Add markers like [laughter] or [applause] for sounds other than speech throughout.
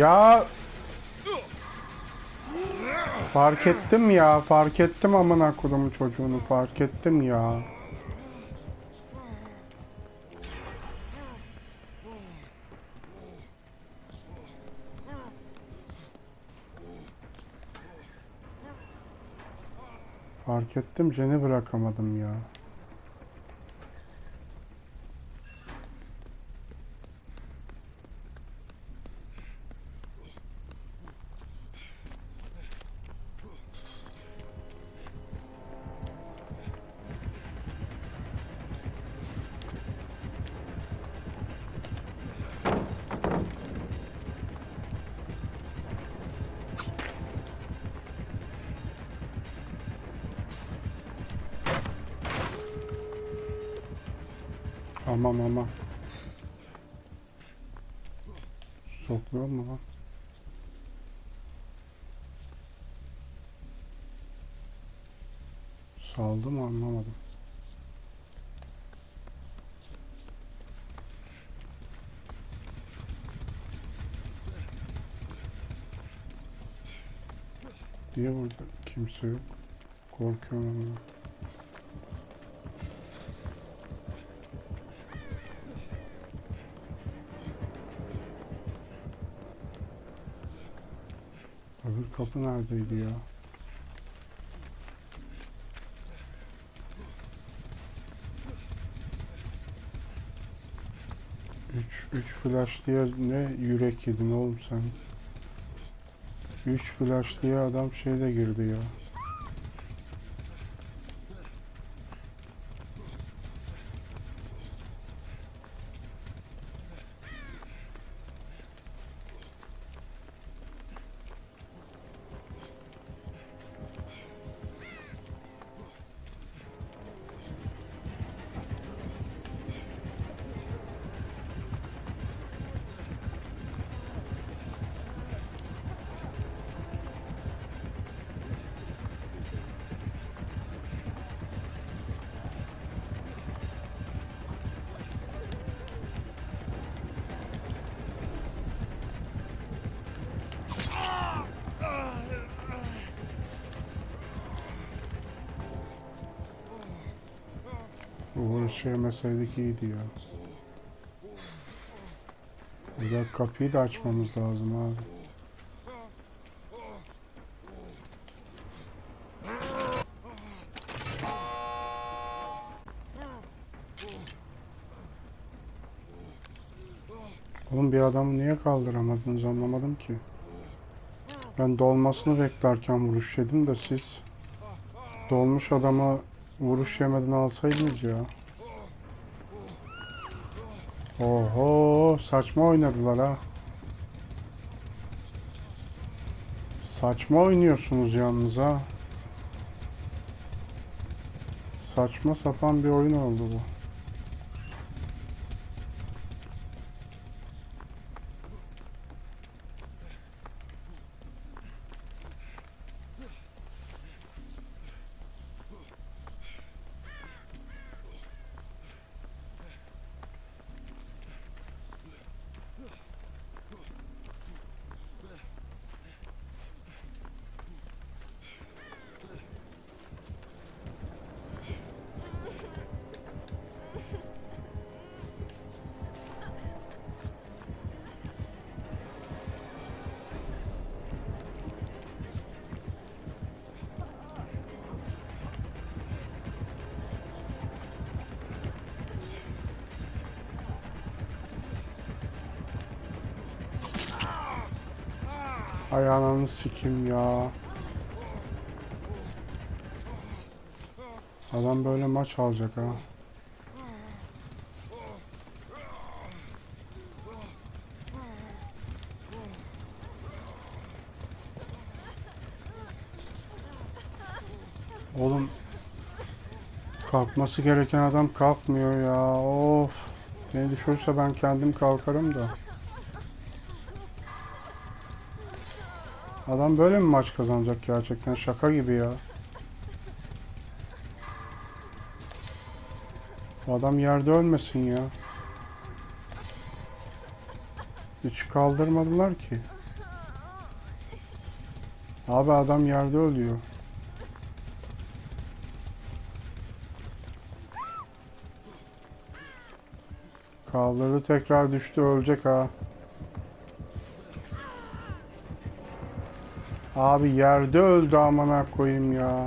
Ya Fark ettim ya, fark ettim amına kodumun çocuğunu, fark ettim ya. Fark ettim, Jen'i bırakamadım ya. Aman aman. Sokluyor mu lan? Saldı mı anlamadım. Niye burada kimse yok? Korkuyorum ama. Kapı neredeydi ya? Üç, üç flash diye ne yürek yedin oğlum sen? Üç flash diye adam şeyde girdi ya. Uğraşamasaydık iyiydi ya. Güzel kapıyı da açmamız lazım abi. Oğlum bir adamı niye kaldıramadınız anlamadım ki. Ben dolmasını beklerken vuruş yedim de siz dolmuş adama vuruş yemeden alsaydınız ya. Oho saçma oynadılar ha. Saçma oynuyorsunuz yalnız ha. Saçma sapan bir oyun oldu bu. Ay ananı sikim ya. Adam böyle maç alacak ha. Oğlum kalkması gereken adam kalkmıyor ya. Of. Beni düşürse ben kendim kalkarım da. Adam böyle mi maç kazanacak gerçekten? Şaka gibi ya. Adam yerde ölmesin ya. Hiç kaldırmadılar ki. Abi adam yerde ölüyor. Kaldırdı tekrar düştü ölecek ha. Abi yerde öldü amına koyayım ya.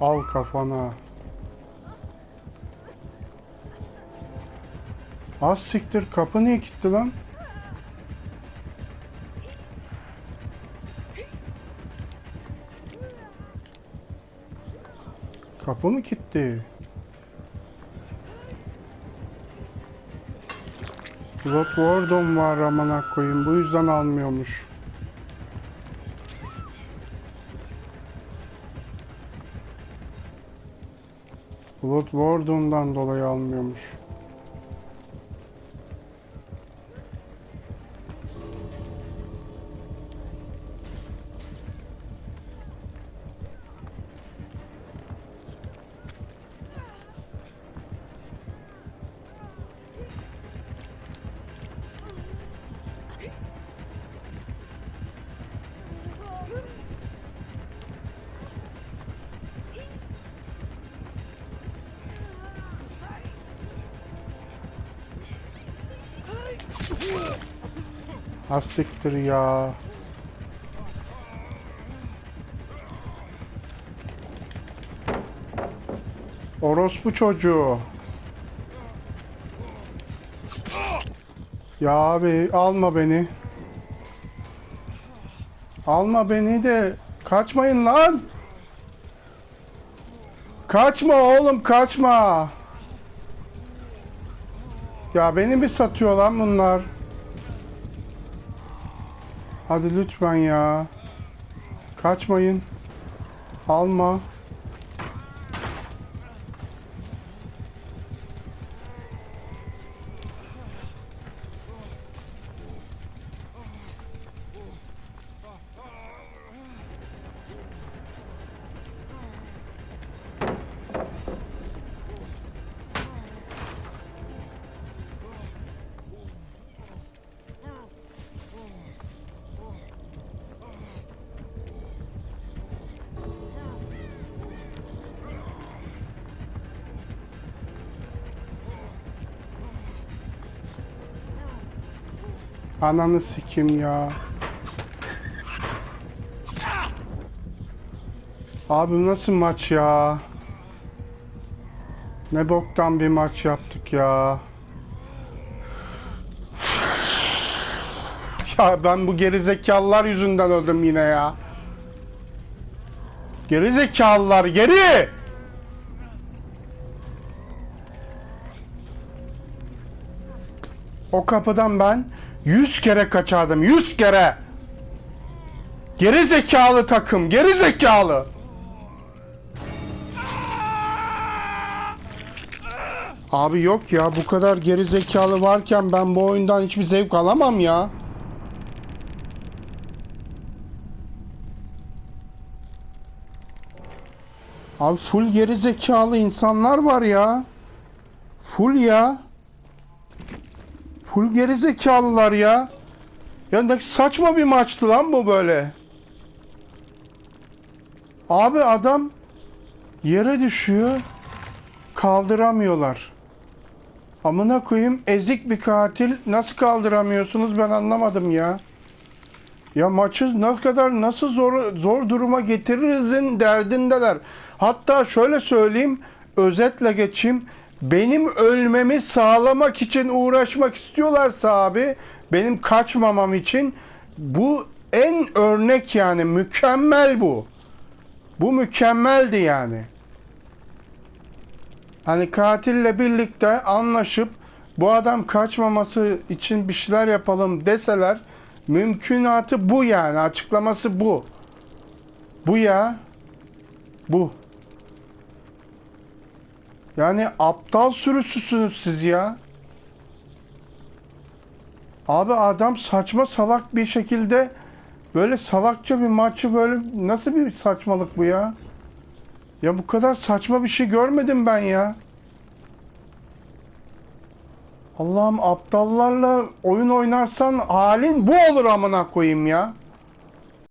Al kafana. Az siktir kapı niye kilitli lan? Kapı mı kilitli? Bloodborne var amına koyayım bu yüzden almıyormuş. Bloodborne'dan dolayı almıyormuş. Ha siktir ya. Orospu çocuğu. Ya abi alma beni. Alma beni de kaçmayın lan. Kaçma oğlum kaçma. Ya beni mi satıyor lan bunlar? Hadi lütfen ya. Kaçmayın. Alma. Ananı sikim ya. Abi nasıl maç ya? Ne boktan bir maç yaptık ya. [laughs] Ya ben bu gerizekalılar yüzünden öldüm yine ya. Gerizekalılar geri! O kapıdan ben 100 kere kaçardım. 100 kere. Geri zekalı takım. Geri zekalı. Abi yok ya bu kadar geri zekalı varken ben bu oyundan hiçbir zevk alamam ya. Abi full geri zekalı insanlar var ya. Full ya. Full geri zekalılar ya. Ya ne saçma bir maçtı lan bu böyle. Abi adam yere düşüyor. Kaldıramıyorlar. Amına koyayım ezik bir katil nasıl kaldıramıyorsunuz ben anlamadım ya. Ya maçı ne kadar nasıl zor zor duruma getiririzin derdindeler. Hatta şöyle söyleyeyim, özetle geçeyim. Benim ölmemi sağlamak için uğraşmak istiyorlarsa abi, benim kaçmamam için bu en örnek yani mükemmel bu. Bu mükemmeldi yani. Hani katille birlikte anlaşıp bu adam kaçmaması için bir şeyler yapalım deseler mümkünatı bu yani açıklaması bu. Bu ya. Bu. Yani aptal sürüsüsünüz siz ya. Abi adam saçma salak bir şekilde böyle salakça bir maçı böyle nasıl bir saçmalık bu ya? Ya bu kadar saçma bir şey görmedim ben ya. Allah'ım aptallarla oyun oynarsan halin bu olur amına koyayım ya.